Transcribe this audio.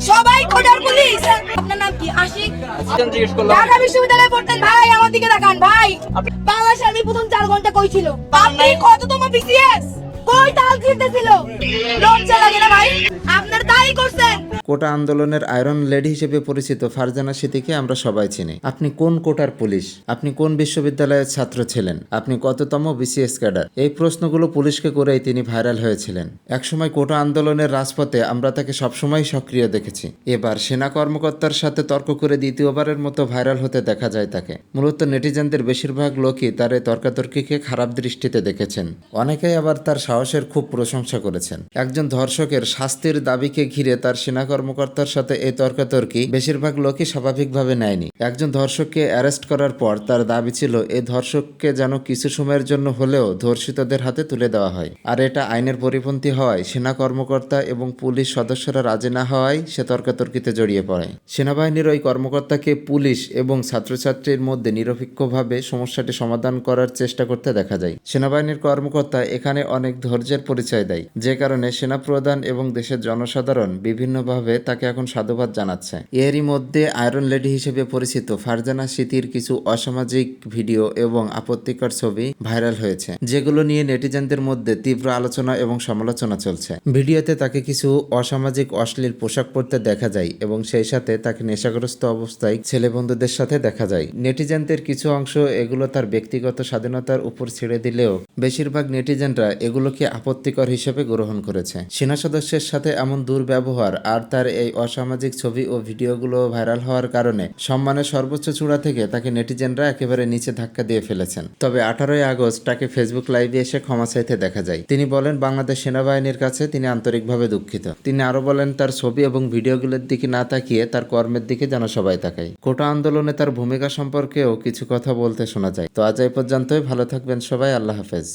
সবাই কোটার পুলিশ। আপনার নাম কি? আশিক? জিজ্ঞেস করলাম। ঢাকা বিশ্ববিদ্যালয়ে পড়তেন ভাই আমার দিকে দেখান ভাই। বাংলাদেশ আর্মি প্রথম চার ঘণ্টা কই ছিল আপনি কততম বিসিএস কই তাল ছিঁড়তেছিল? লজ্জা লাগে না কোটা আন্দোলনের আয়রন লেডি হিসেবে পরিচিত ফারজানা সিদ্দিকে আমরা সবাই চিনি। আপনি কোন কোটার পুলিশ? আপনি কোন বিশ্ববিদ্যালয়ের ছাত্র ছিলেন? আপনি কততম বিসিএস ক্যাডার? এই প্রশ্নগুলো পুলিশকে করেই তিনি ভাইরাল হয়েছিলেন। একসময় কোটা আন্দোলনের রাজপথে আমরা তাকে সবসময় সক্রিয় দেখেছি। এবার সেনা কর্মকর্তার সাথে তর্ক করে দ্বিতীয়বারের মতো ভাইরাল হতে দেখা যায় তাকে। মূলত নেটিজেনদের বেশিরভাগ লোকই তার এই তর্কাতর্কিকে খারাপ দৃষ্টিতে দেখেছেন। অনেকেই আবার তার সাহসের খুব প্রশংসা করেছেন। একজন ধর্ষকের শাস্তির দাবিকে ঘিরে তার সেনা কর্মকর্তার সাথে এই তর্কাতর্কি বেশিরভাগ লোকই স্বাভাবিকভাবে নেয়নি। একজন ধর্ষককে অ্যারেস্ট করার পর তার দাবি ছিল এই ধর্ষককে যেন কিছু সময়ের জন্য হলেও ধর্ষিতদের হাতে তুলে দেওয়া হয়। আর এটা আইনের পরিপন্থী হওয়ায় সেনা কর্মকর্তা এবং পুলিশ সদস্যরা রাজি না হওয়ায় সে তর্কাতর্কিতে জড়িয়ে পড়ে। সেনাবাহিনীর ওই কর্মকর্তাকে পুলিশ এবং ছাত্রছাত্রীর মধ্যে নিরপেক্ষভাবে সমস্যাটি সমাধান করার চেষ্টা করতে দেখা যায়। সেনাবাহিনীর কর্মকর্তা এখানে অনেক ধৈর্যের পরিচয় দেয়। যে কারণে সেনা প্রধান এবং দেশের জনসাধারণ বিভিন্নভাবে তাকে এখন সাধুবাদ জানাচ্ছে। এরই মধ্যে আয়রন লেডি হিসেবে পরিচিত ফারজানা স্মৃতির কিছু অসামাজিক ভিডিও এবং আপত্তিকর ছবি ভাইরাল হয়েছে, যেগুলো নিয়ে নেটিজেনদের মধ্যে তীব্র আলোচনা এবং সমালোচনা চলছে। ভিডিওতে তাকে কিছু অসামাজিক অশ্লীল পোশাক পরতে দেখা যায় এবং সেই সাথে তাকে নেশাগ্রস্ত অবস্থায় ছেলে বন্ধুদের সাথে দেখা যায়। নেটিজেনদের কিছু অংশ এগুলো তার ব্যক্তিগত স্বাধীনতার উপর ছেড়ে দিলেও বেশিরভাগ নেটিজেনরা এগুলোকে আপত্তিকর হিসেবে গ্রহণ করেছে। সেনা সদস্যের সাথে এমন দুর্ব্যবহার আর তার এই অসামাজিক ছবি ও ভিডিওগুলো ভাইরাল হওয়ার কারণে সম্মানের সর্বোচ্চ চূড়া থেকে তাকে নেটিজেনরা একেবারে নিচে ধাক্কা দিয়ে ফেলেছেন। তবে আঠারোই আগস্ট তাকে ফেসবুক লাইভে এসে ক্ষমা চাইতে দেখা যায়। তিনি বলেন, বাংলাদেশ সেনাবাহিনীর কাছে তিনি আন্তরিকভাবে দুঃখিত। তিনি আরও বলেন, তার ছবি এবং ভিডিওগুলোর দিকে না তাকিয়ে তার কর্মের দিকে যেন সবাই তাকায়। কোটা আন্দোলনে তার ভূমিকা সম্পর্কেও কিছু কথা বলতে শোনা যায়। তো আজ এই পর্যন্তই। ভালো থাকবেন সবাই। আল্লাহ হাফেজ।